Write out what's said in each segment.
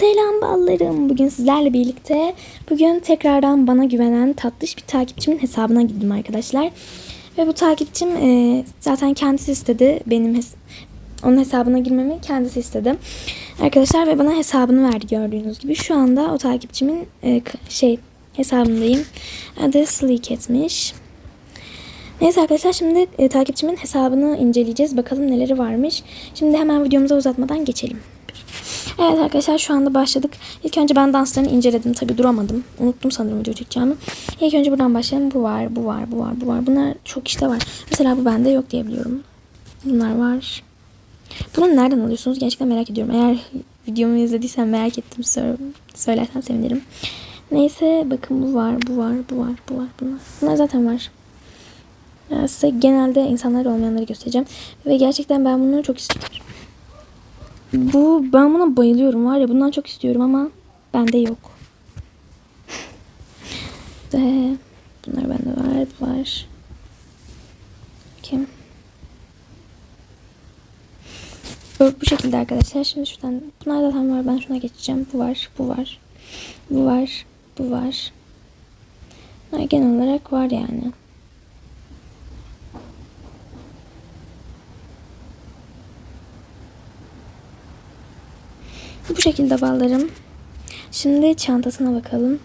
Selam ballarım. Bugün sizlerle birlikte bugün tekrardan bana güvenen tatlış bir takipçimin hesabına gittim arkadaşlar. Ve bu takipçim e, zaten kendisi istedi benim hes- onun hesabına girmemi kendisi istedi. Arkadaşlar ve bana hesabını verdi gördüğünüz gibi. Şu anda o takipçimin e, şey hesabındayım. Adı Sleeket'miş. Neyse arkadaşlar şimdi e, takipçimin hesabını inceleyeceğiz. Bakalım neleri varmış. Şimdi hemen videomuza uzatmadan geçelim. Evet arkadaşlar şu anda başladık. İlk önce ben danslarını inceledim. Tabi duramadım. Unuttum sanırım video çekeceğimi. İlk önce buradan başlayalım. Bu var, bu var, bu var, bu var. Bunlar çok işte var. Mesela bu bende yok diye biliyorum. Bunlar var. Bunu nereden alıyorsunuz? Gerçekten merak ediyorum. Eğer videomu izlediysen merak ettim. Söylersen sevinirim. Neyse bakın bu var, bu var, bu var, bu var. Bunlar, bunlar zaten var. Ya size genelde insanlar olmayanları göstereceğim. Ve gerçekten ben bunları çok istiyorum. Bu ben buna bayılıyorum var ya bundan çok istiyorum ama bende yok. Ve bunlar bende var, var. Kim? Bu şekilde arkadaşlar. Şimdi şuradan bunlar zaten var. Ben şuna geçeceğim. Bu var, bu var. Bu var, bu var. Bunlar genel olarak var yani. Bu şekilde ballarım. Şimdi çantasına bakalım.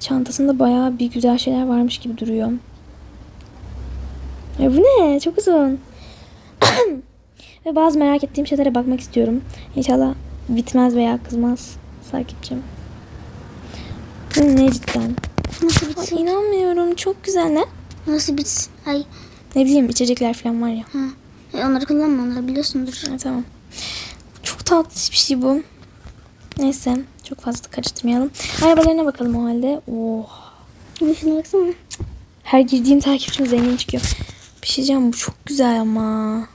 Çantasında bayağı bir güzel şeyler varmış gibi duruyor. Ya bu ne? Çok uzun. Ve bazı merak ettiğim şeylere bakmak istiyorum. İnşallah bitmez veya kızmaz takipçim. Bu ne cidden? Nasıl Ay, bitsin? inanmıyorum. Çok güzel. Ne? Nasıl bitsin? Ay. Ne bileyim içecekler falan var ya. Ha. E, onları kullanma onları biliyorsundur. Ha, tamam. Çok tatlı bir şey bu. Neyse. Çok fazla karıştırmayalım. Arabalarına bakalım o halde. Oh. Şuna baksana. Her girdiğim takipçim zengin çıkıyor. Bir şey diyeceğim bu çok güzel ama.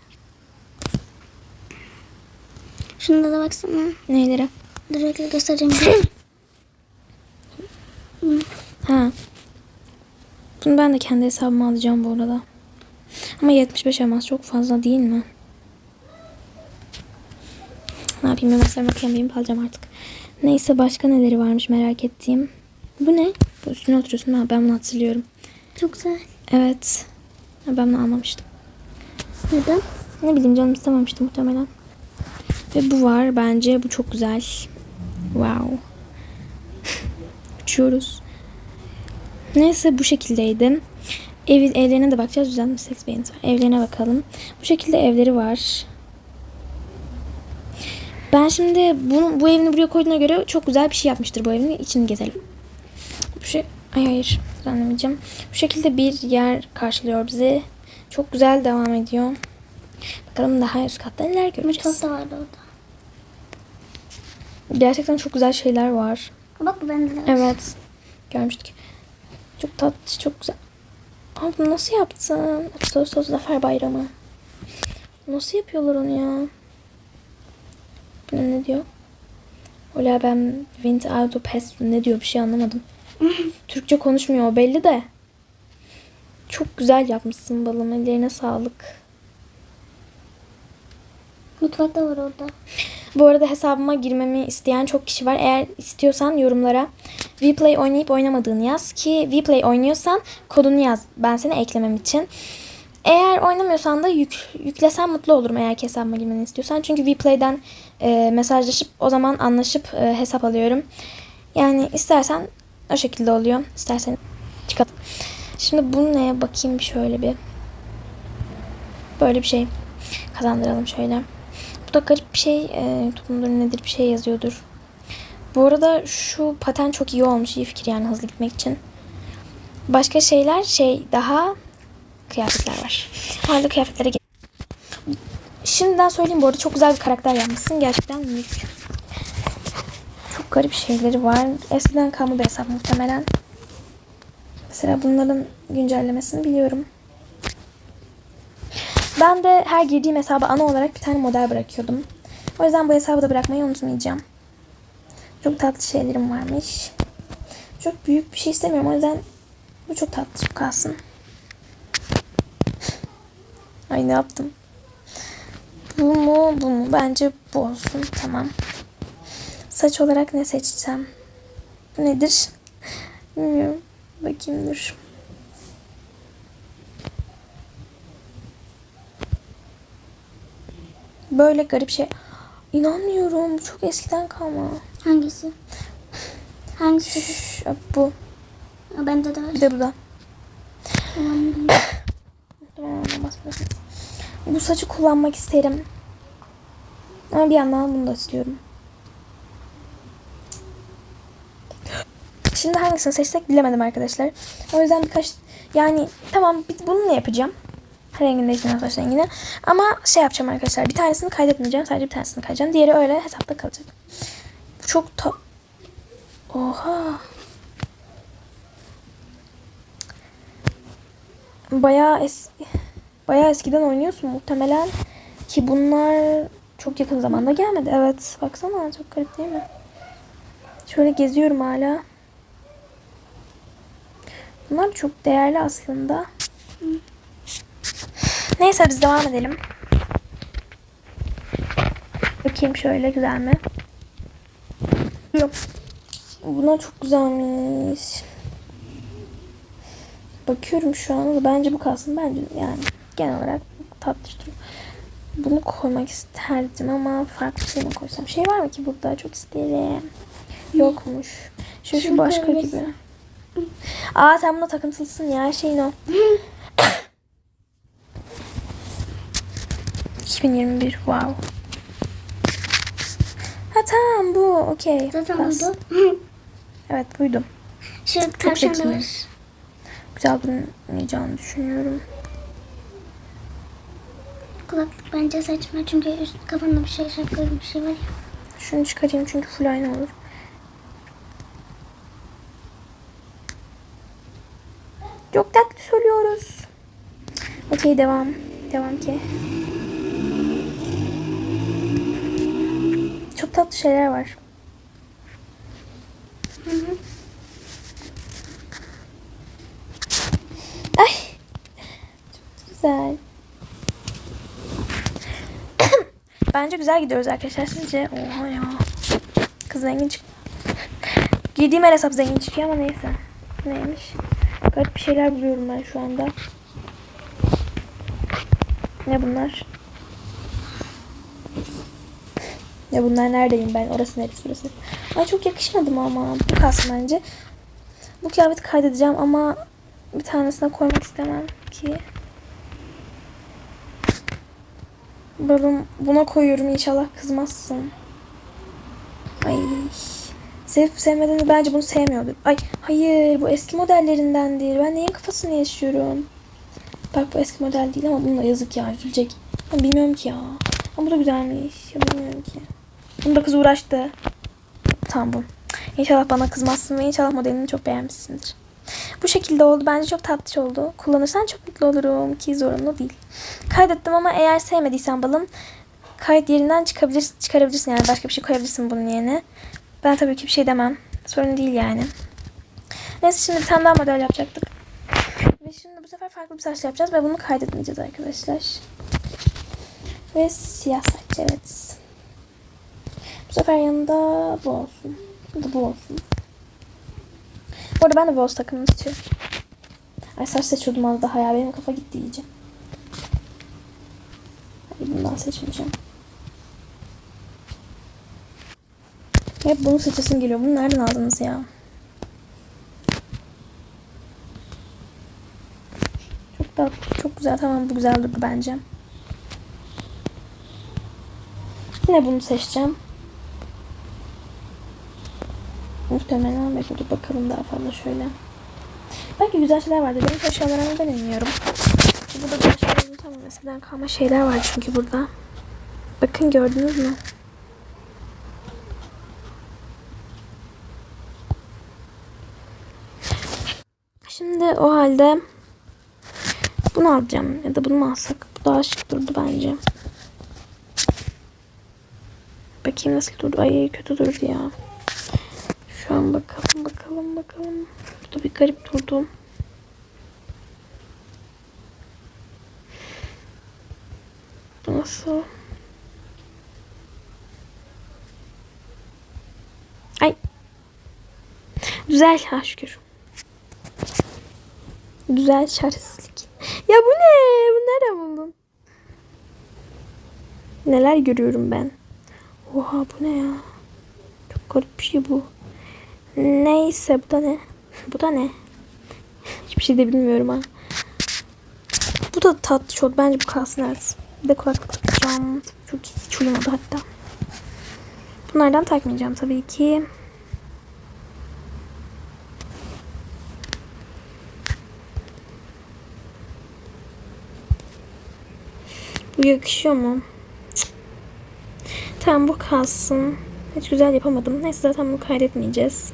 Şunda da baksana. Neylere? Dur bekle göstereceğim. Ha. Bunu ben de kendi hesabıma alacağım bu arada. Ama 75 elmas çok fazla değil mi? Ne yapayım elmaslarıma kıyamayayım alacağım artık. Neyse başka neleri varmış merak ettiğim. Bu ne? Bu üstüne oturuyorsun. Ha, ben bunu hatırlıyorum. Çok güzel. Evet. Ha, Ben bunu almamıştım. Neden? Ne bileyim canım istememişti muhtemelen. Ve bu var. Bence bu çok güzel. Wow. Uçuyoruz. Neyse bu şekildeydi. Ev, evlerine de bakacağız. Seks beğenisi var. Evlerine bakalım. Bu şekilde evleri var. Ben şimdi bunu, bu evini buraya koyduğuna göre çok güzel bir şey yapmıştır bu evin. İçini gezelim. Bu şey... Ay hayır. Düzenlemeyeceğim. Bu şekilde bir yer karşılıyor bizi. Çok güzel devam ediyor. Bakalım daha üst katta neler göreceğiz. Mutfak da vardı orada. Gerçekten çok güzel şeyler var. Bak bu bende de. Evet. Görmüştük. Çok tatlı, çok güzel. Bunu nasıl yaptın? Ağustos Zafer Bayramı. Nasıl yapıyorlar onu ya? Bu ne, ne diyor? Ola ben Wind Auto Pass ne diyor bir şey anlamadım. Türkçe konuşmuyor o belli de. Çok güzel yapmışsın balım. Ellerine sağlık. Mutfak da var orada. Bu arada hesabıma girmemi isteyen çok kişi var. Eğer istiyorsan yorumlara Vplay oynayıp oynamadığını yaz ki Vplay oynuyorsan kodunu yaz ben seni eklemem için. Eğer oynamıyorsan da yük, yüklesen mutlu olurum eğer ki hesabıma girmeni istiyorsan. Çünkü Vplay'den e, mesajlaşıp o zaman anlaşıp e, hesap alıyorum. Yani istersen o şekilde oluyor. İstersen çıkalım. Şimdi bu neye bakayım şöyle bir. Böyle bir şey kazandıralım şöyle. Bu da garip bir şey. E, YouTube'un nedir bir şey yazıyordur. Bu arada şu paten çok iyi olmuş. iyi fikir yani hızlı gitmek için. Başka şeyler şey daha kıyafetler var. Halde kıyafetlere gel- Şimdiden söyleyeyim bu arada çok güzel bir karakter yapmışsın. Gerçekten mük. Çok garip şeyleri var. Eskiden kalma bir hesap muhtemelen. Mesela bunların güncellemesini biliyorum. Ben de her girdiğim hesaba ana olarak bir tane model bırakıyordum. O yüzden bu hesabı da bırakmayı unutmayacağım. Çok tatlı şeylerim varmış. Çok büyük bir şey istemiyorum. O yüzden bu çok tatlı kalsın. Ay ne yaptım? Bu mu bu mu? Bence bu olsun. Tamam. Saç olarak ne seçsem? Bu nedir? Bilmiyorum. Bakayım dur. Böyle garip şey. İnanmıyorum. Çok eskiden kalma. Hangisi? Hangisi? Şş, bu. Bende de var. Bir de bu da. Tamam. Tamam. Bu saçı kullanmak isterim. Ama bir yandan bunu da istiyorum. Şimdi hangisini seçsek bilemedim arkadaşlar. O yüzden birkaç yani tamam bunu ne yapacağım? Rengini değiştireceğim saç rengini. Ama şey yapacağım arkadaşlar. Bir tanesini kaydetmeyeceğim. Sadece bir tanesini kaydedeceğim. Diğeri öyle hesapta kalacak. Çok ta... Oha. Bayağı es bayağı eskiden oynuyorsun muhtemelen ki bunlar çok yakın zamanda gelmedi. Evet, baksana çok garip değil mi? Şöyle geziyorum hala. Bunlar çok değerli aslında. Neyse biz devam edelim. Bakayım şöyle güzel mi? Yok. Bunlar çok güzelmiş. Bakıyorum şu an bence bu kalsın. Bence yani genel olarak tatlış duruyor. Bunu koymak isterdim ama farklı şey mi koysam? Şey var mı ki burada? Çok isterim. Yokmuş. Şu şu başka gibi. Aa sen buna takıntılısın ya. Şeyin o. 2021 wow. Ha tamam bu okey. Zaten oldu. Evet buydum. Şu Çok tavşan da zekiyim. var. Güzel durmayacağını düşünüyorum. Kulaklık bence saçma çünkü üst kafanda bir şey şapka gibi bir şey var ya. Şunu çıkarayım çünkü full aynı olur. Çok tatlı söylüyoruz. Okey devam. Devam ki. Çok tatlı şeyler var. Ay. Çok güzel. Bence güzel gidiyoruz arkadaşlar. Sizce? Oha ya. Kız zengin çık. Giydiğim her hesap zengin çıkıyor ama neyse. Neymiş? Garip bir şeyler buluyorum ben şu anda. Ne bunlar? Ya bunlar neredeyim ben? Orası neresi burası? Ay çok yakışmadı mı ama? Bu kalsın bence. Bu kıyafeti kaydedeceğim ama bir tanesine koymak istemem ki. Balım buna koyuyorum inşallah kızmazsın. Ay. Sevip sevmediğini bence bunu sevmiyordur. Ay hayır bu eski modellerindendir. Ben neyin kafasını yaşıyorum. Bak bu eski model değil ama bunun da yazık ya üzülecek. Ama bilmiyorum ki ya. Ama bu da güzelmiş. Ya bilmiyorum ki. Bunu da kız uğraştı. Tamam bu. İnşallah bana kızmazsın ve inşallah modelini çok beğenmişsindir. Bu şekilde oldu. Bence çok tatlış oldu. Kullanırsan çok mutlu olurum ki zorunlu değil. Kaydettim ama eğer sevmediysen balım kayıt yerinden çıkabilir, çıkarabilirsin yani başka bir şey koyabilirsin bunun yerine. Ben tabii ki bir şey demem. Sorun değil yani. Neyse şimdi bir tane daha model yapacaktık. Ve şimdi bu sefer farklı bir saç yapacağız ve bunu kaydetmeyeceğiz arkadaşlar. Ve siyah saç evet. Bu sefer yanında bu olsun. Bu da bu olsun. Bu arada ben de Boz takımını istiyorum. Ay saç seçiyordum az daha ya. Benim kafa gitti iyice. Bundan seçmeyeceğim. Hep bunu seçesim geliyor. Bunu nereden aldınız ya? Çok tatlı, çok güzel. Tamam bu güzel durdu bence. Yine bunu seçeceğim. Muhtemelen dur bakalım daha fazla şöyle. Belki güzel şeyler vardır. Benim eşyalarımı ben bilmiyorum. Burada güzel şeyler unutamam. Eskiden kalma şeyler var çünkü burada. Bakın gördünüz mü? Şimdi o halde bunu alacağım ya da bunu alsak? Bu daha şık durdu bence. Bakayım nasıl durdu. Ay kötü durdu ya. Şu an bakalım bakalım bakalım. Bu da bir garip durdu. Nasıl? Güzel ha şükür. Güzel çaresizlik. Ya bu ne? Bu nereden buldun? Neler görüyorum ben. Oha bu ne ya? Çok garip bir şey bu. Neyse bu da ne? Bu da ne? Hiçbir şey de bilmiyorum ha. Bu da tatlı çok. Bence bu kalsın evet. Bir de kulaklık takacağım. Çok hiç uyumadı hatta. Bunlardan takmayacağım tabii ki. Bu yakışıyor mu? Cık. Tamam bu kalsın. Hiç güzel yapamadım. Neyse zaten bunu kaydetmeyeceğiz.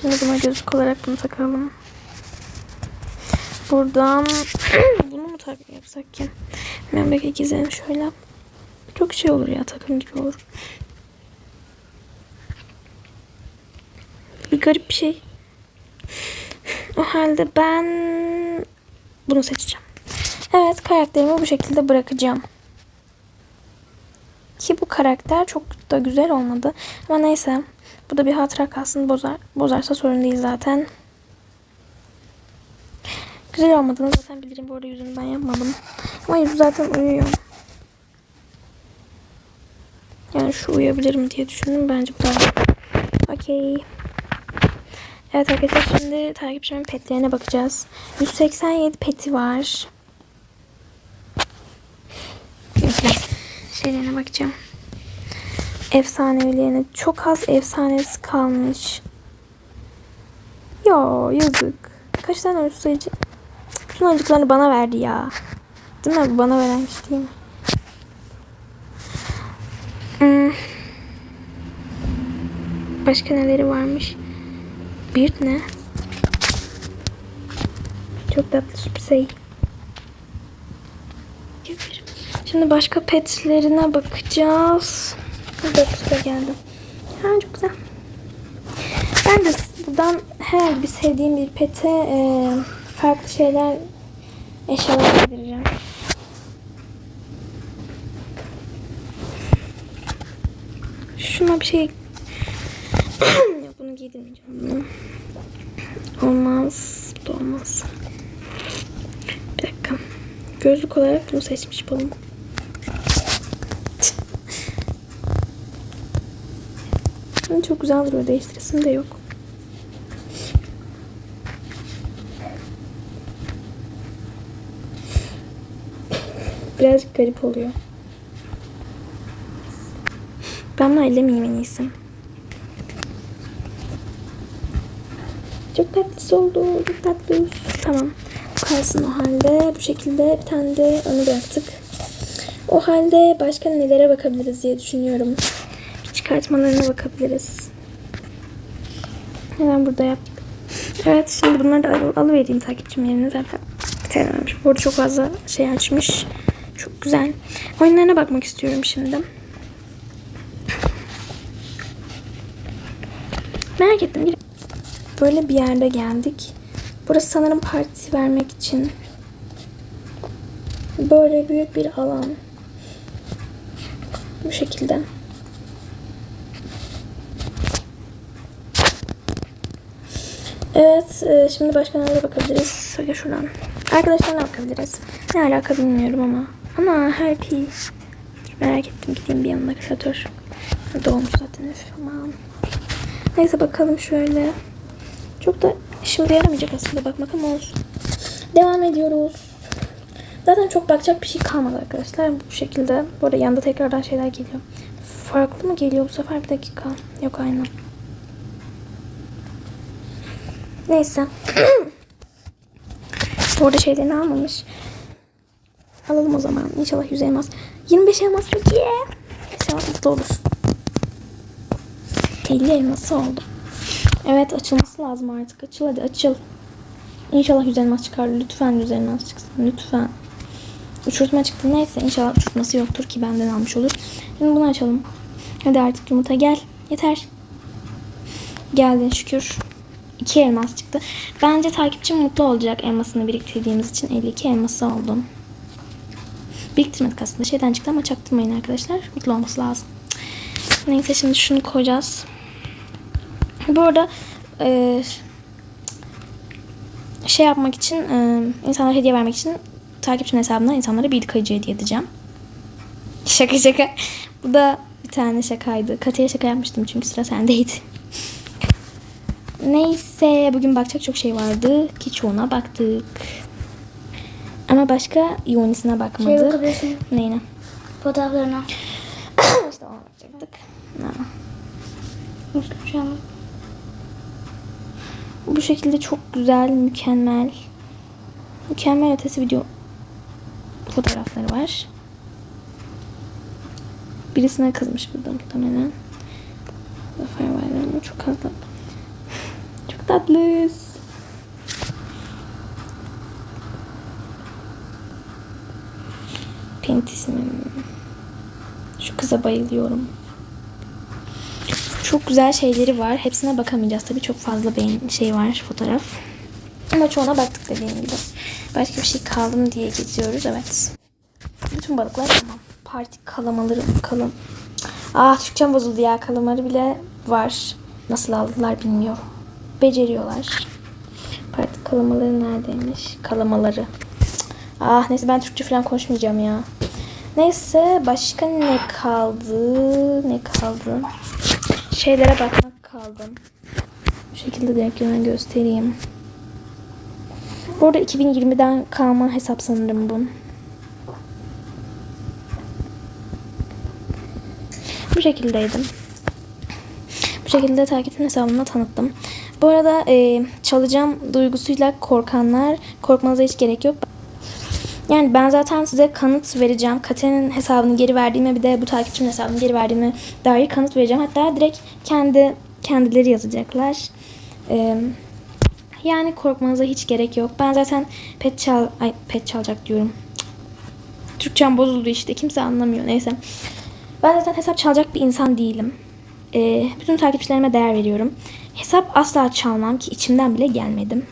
Şimdi buna gözlük olarak bunu takalım. Buradan tak yapsak ki? Ben belki gizleyelim şöyle. Çok şey olur ya takım gibi olur. Bir garip bir şey. O halde ben bunu seçeceğim. Evet karakterimi bu şekilde bırakacağım. Ki bu karakter çok da güzel olmadı. Ama neyse. Bu da bir hatıra kalsın. Bozar, bozarsa sorun değil zaten. Güzel olmadığını zaten bilirim. Bu arada yüzünü ben yapmadım. Ama yüzü zaten uyuyor. Yani şu uyabilirim diye düşündüm. Bence bu daha Okey. Evet arkadaşlar şimdi takipçimin petlerine bakacağız. 187 peti var. Şeylerine bakacağım. Efsanevilerine çok az efsanesi kalmış. Ya yazık. Kaç tane sayıcı? Bütün oyuncuklarını bana verdi ya. Değil mi? Bana veren kişi değil mi? Hmm. Başka neleri varmış? Bir ne? Çok tatlı şey. Şimdi başka petlerine bakacağız. Dokuzda geldi. Ha çok güzel. Ben de buradan her bir sevdiğim bir pete e, farklı şeyler eşyalar giydireceğim. Şuna bir şey Yok bunu giydirmeyeceğim. Bunu. Olmaz. Bu olmaz. Bir dakika. Gözlük olarak bunu seçmiş bulun. Çok güzel duruyor. Değiştiresim de yok. Birazcık garip oluyor. Ben bunu ellemeyeyim en iyisi. Çok tatlısı oldu. Çok tatlı. Tamam. Kalsın o halde. Bu şekilde bir tane de onu bıraktık. O halde başka nelere bakabiliriz diye düşünüyorum. Çıkartmalarına bakabiliriz. Hemen burada yaptık. Evet şimdi bunları da al alıvereyim takipçim yerine zaten bitirememiş. Bu arada çok fazla şey açmış. Çok güzel. Oyunlarına bakmak istiyorum şimdi. Merak ettim. Böyle bir yerde geldik. Burası sanırım parti vermek için. Böyle büyük bir alan. Bu şekilde. Evet, e, şimdi başka nereye bakabiliriz? Söyle şuradan. Arkadaşlarına bakabiliriz. Ne alaka bilmiyorum ama. Ana Happy. Merak ettim gideyim bir yanına kısadır. Doğmuş zaten üf aman. Neyse bakalım şöyle. Çok da şimdi yaramayacak aslında bakmak ama olsun. Devam ediyoruz. Zaten çok bakacak bir şey kalmadı arkadaşlar. Bu şekilde. Bu arada yanda tekrardan şeyler geliyor. Farklı mı geliyor bu sefer? Bir dakika. Yok aynı. Neyse. Bu arada şeylerini almamış. Alalım o zaman. İnşallah 100 elmas. 25 elmas? Yeah. İnşallah mutlu olur. 50 elması oldu. Evet açılması lazım artık. Açıl hadi açıl. İnşallah 100 elmas çıkar. Lütfen 100 elmas çıksın. Lütfen. Uçurtma çıktı. Neyse inşallah uçurtması yoktur ki benden almış olur. Şimdi bunu açalım. Hadi artık yumurta gel. Yeter. Geldin şükür. 2 elmas çıktı. Bence takipçim mutlu olacak elmasını biriktirdiğimiz için 52 elması oldu. Biriktirmedik aslında. Şeyden çıktı ama çaktırmayın arkadaşlar. Mutlu olması lazım. Neyse şimdi şunu koyacağız. Bu arada e, şey yapmak için e, insanlara hediye vermek için takipçinin hesabından insanlara bir kayıcı hediye edeceğim. Şaka şaka. Bu da bir tane şakaydı. Katıya şaka yapmıştım çünkü sıra sendeydi. Neyse bugün bakacak çok şey vardı ki çoğuna baktık. Ama başka ionisine Şey bakmadık. bakabilirsin. Neyine? Fotoğraflarına. işte ona bakacaktık. Başka şey. Bu şekilde çok güzel, mükemmel. Mükemmel ötesi video fotoğrafları var. Birisine kızmış burada muhtemelen. Bayramı çok tatlı. Çok tatlıyız. Bayılıyorum. Çok güzel şeyleri var. Hepsine bakamayacağız tabii. Çok fazla beğen şey var fotoğraf. Ama çoğuna baktık dediğim gibi. Başka bir şey kaldı mı diye geziyoruz. Evet. Bütün balıklar tamam. Parti kalamaları kalım. Ah Türkçem bozuldu ya. Kalamarı bile var. Nasıl aldılar bilmiyorum. Beceriyorlar. Parti kalamaları neredeymiş? Kalamaları. Ah neyse ben Türkçe falan konuşmayacağım ya. Neyse başka ne kaldı? Ne kaldı? Şeylere bakmak kaldı. Bu şekilde direkt hemen göstereyim. Bu arada 2020'den kalma hesap sanırım bu. Bu şekildeydim. Bu şekilde takipçinin hesabını tanıttım. Bu arada e, çalacağım duygusuyla korkanlar korkmanıza hiç gerek yok. Yani ben zaten size kanıt vereceğim. Kate'nin hesabını geri verdiğime bir de bu takipçinin hesabını geri verdiğime dair kanıt vereceğim. Hatta direkt kendi kendileri yazacaklar. Ee, yani korkmanıza hiç gerek yok. Ben zaten pet çal ay pet çalacak diyorum. Türkçem bozuldu işte. Kimse anlamıyor. Neyse. Ben zaten hesap çalacak bir insan değilim. Ee, bütün takipçilerime değer veriyorum. Hesap asla çalmam ki içimden bile gelmedim.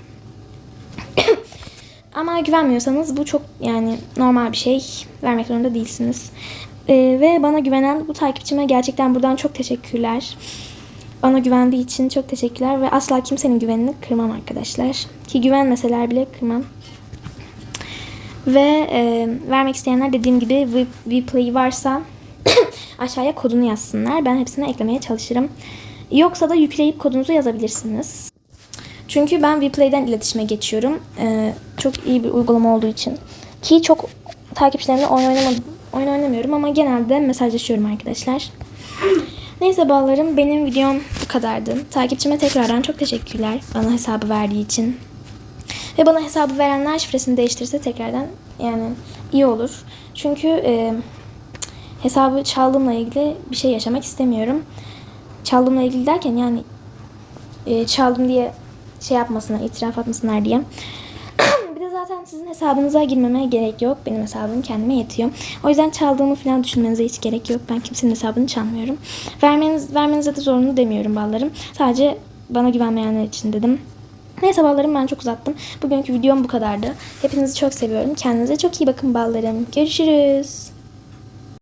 Ama güvenmiyorsanız bu çok yani normal bir şey. Vermek zorunda değilsiniz. Ee, ve bana güvenen bu takipçime gerçekten buradan çok teşekkürler. Bana güvendiği için çok teşekkürler ve asla kimsenin güvenini kırmam arkadaşlar. Ki güvenmeseler bile kırmam. Ve e, vermek isteyenler dediğim gibi Vplay varsa aşağıya kodunu yazsınlar. Ben hepsini eklemeye çalışırım. Yoksa da yükleyip kodunuzu yazabilirsiniz. Çünkü ben Vplay'den iletişime geçiyorum. Ee, çok iyi bir uygulama olduğu için. Ki çok takipçilerimle oyun, oynamadım, oyun oynamıyorum ama genelde mesajlaşıyorum arkadaşlar. Neyse ballarım benim videom bu kadardı. Takipçime tekrardan çok teşekkürler bana hesabı verdiği için. Ve bana hesabı verenler şifresini değiştirirse tekrardan yani iyi olur. Çünkü e, hesabı çaldığımla ilgili bir şey yaşamak istemiyorum. Çaldığımla ilgili derken yani e, çaldım diye şey yapmasınlar, itiraf atmasınlar diye. bir de zaten sizin hesabınıza girmeme gerek yok. Benim hesabım kendime yetiyor. O yüzden çaldığımı falan düşünmenize hiç gerek yok. Ben kimsenin hesabını çalmıyorum. Vermeniz, vermenize de zorunlu demiyorum ballarım. Sadece bana güvenmeyenler için dedim. Neyse ballarım ben çok uzattım. Bugünkü videom bu kadardı. Hepinizi çok seviyorum. Kendinize çok iyi bakın ballarım. Görüşürüz.